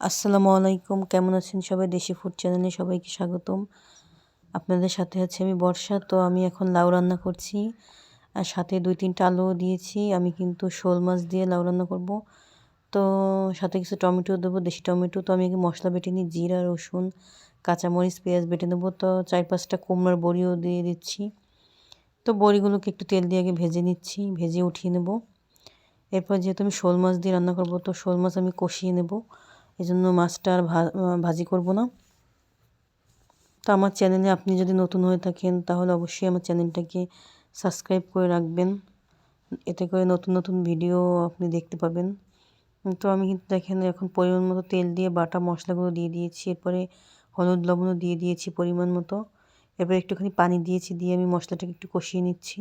আসসালামু আলাইকুম। কেমন আছেন সবাই? দেশি ফুড চ্যানেলে সবাইকে স্বাগতম। আপনাদের সাথে আছে আমি বর্ষা। তো আমি এখন লাউ রান্না করছি আর সাথে দুই তিনটা আলুও দিয়েছি। আমি কিন্তু শোল মাছ দিয়ে লাউ রান্না করব। তো সাথে কিছু টমেটো দেবো, দেশি টমেটো। তো আমি আগে মশলা বেটে নিই, জিরা, রসুন, কাঁচামরিচ, পেঁয়াজ বেটে নেব। তো চার পাঁচটা কুমড়ার বড়িও দিয়ে দিচ্ছি। তো বড়িগুলোকে একটু তেল দিয়ে আগে ভেজে নিচ্ছি, ভেজে উঠিয়ে নেব। এরপর যেহেতু আমি শোল মাছ দিয়ে রান্না করব, তো শোল মাছ আমি কষিয়ে নেব। এই জন্য মাছটা আর ভাজি করব না। তো আমার চ্যানেলে আপনি যদি নতুন হয়ে থাকেন, তাহলে অবশ্যই আমার চ্যানেলটাকে সাবস্ক্রাইব করে রাখবেন। এতে করে নতুন নতুন ভিডিও আপনি দেখতে পাবেন। তো আমি কিন্তু দেখেন, এখন পরিমাণ মতো তেল দিয়ে বাটা মশলাগুলো দিয়ে দিয়েছি। এরপরে হলুদ লবণও দিয়ে দিয়েছি পরিমাণ মতো। এরপরে একটুখানি পানি দিয়েছি, দিয়ে আমি মশলাটাকে একটু কষিয়ে নিচ্ছি।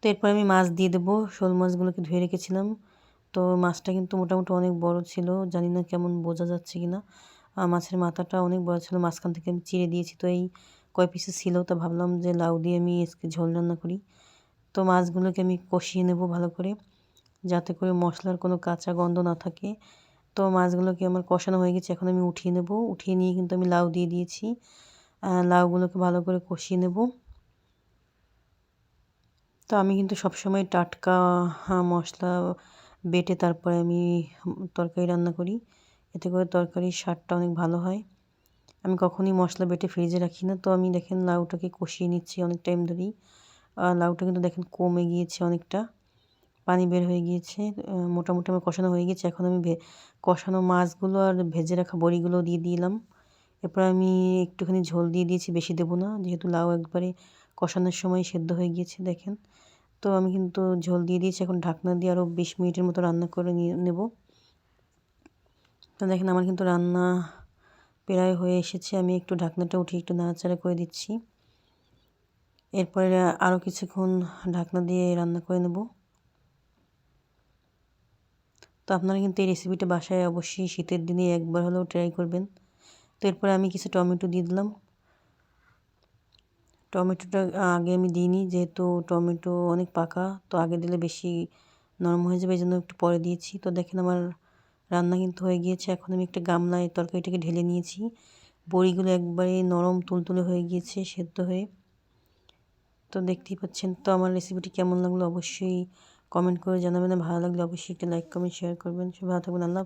তো এরপর আমি মাছ দিয়ে দেবো। শোল মাছগুলোকে ধুয়ে রেখেছিলাম। তো মাছটা কিন্তু মোটামুটি অনেক বড় ছিল, জানি না কেমন বোঝা যাচ্ছে কি না মাছের মাথাটা অনেক বড় ছিল, মাঝখান থেকে আমি চিড়ে দিয়েছি, তো এই কয় পিসে ছিল, তা ভাবলাম যে লাউ দিয়ে আমি আজকে ঝোল রান্না করি। তো মাছগুলোকে আমি কষিয়ে নেব ভালো করে, যাতে করে মশলার কোনো কাঁচা গন্ধ না থাকে। তো মাছগুলোকে আমার কষানো হয়ে গেছে, এখন আমি উঠিয়ে নেব। উঠিয়ে নিয়ে কিন্তু আমি লাউ দিয়ে দিয়েছি। লাউগুলোকে ভালো করে কষিয়ে নেব। তো আমি কিন্তু সবসময় টাটকা মশলা বেটে তারপরে আমি তরকারি রান্না করি। এতে করে তরকারির স্বাদটা অনেক ভালো হয়। আমি কখনই মশলা বেটে ফ্রিজে রাখি না। তো আমি দেখেন লাউটাকে কষিয়ে নিচ্ছি অনেক টাইম ধরেই। লাউটা কিন্তু দেখেন কমে গিয়েছে অনেকটা। পানি বের হয়ে গিয়েছে। মোটামুটি আমার কষানো হয়ে গেছে এখন আমি কষানো মাছগুলো আর ভেজে রাখা বড়িগুলো দিয়ে দিলাম। এরপর আমি একটুখানি ঝোল দিয়ে দিয়েছি। বেশি দেবো না। যেহেতু লাউ একবারে কষানোর সময় সেদ্ধ হয়ে গিয়েছে, দেখেন। তো আমি কিন্তু ঝোল দিয়ে দিয়েছি। এখন ঢাকনা দিয়ে আরও বিশ মিনিটের মতো রান্না করে নেব। তো দেখেন আমার কিন্তু রান্না প্রায় হয়ে এসেছে। আমি একটু ঢাকনাটা উঠিয়ে একটু নাড়াচাড়া করে দিচ্ছি। এরপরে আরও কিছুক্ষণ ঢাকনা দিয়ে রান্না করে নেব। তো আপনারা কিন্তু এই রেসিপিটা বাসায় অবশ্যই শীতের দিনে একবার হলেও ট্রাই করবেন। তো এরপরে আমি কিছু টমেটো দিয়ে দিলাম। টমেটোটা আগে আমি দিইনি, যেহেতু টমেটো অনেক পাকা, তো আগে দিলে বেশি নরম হয়ে যাবে এই জন্য একটু পরে দিয়েছি। তো দেখেন আমার রান্না কিন্তু হয়ে গিয়েছে, এখন আমি একটা গামলায় তরকারিটাকে ঢেলে নিয়েছি। বড়িগুলো একবারে নরম তুলতুলে হয়ে গিয়েছে, সেদ্ধ হয়ে। তো দেখতেই পাচ্ছেন, তো আমার রেসিপিটি কেমন লাগল অবশ্যই কমেন্ট করে জানাবেন ভালো লাগলে অবশ্যই একটা লাইক কমেন্ট শেয়ার করবেন। সব ভালো থাকবেন, আল্লাহ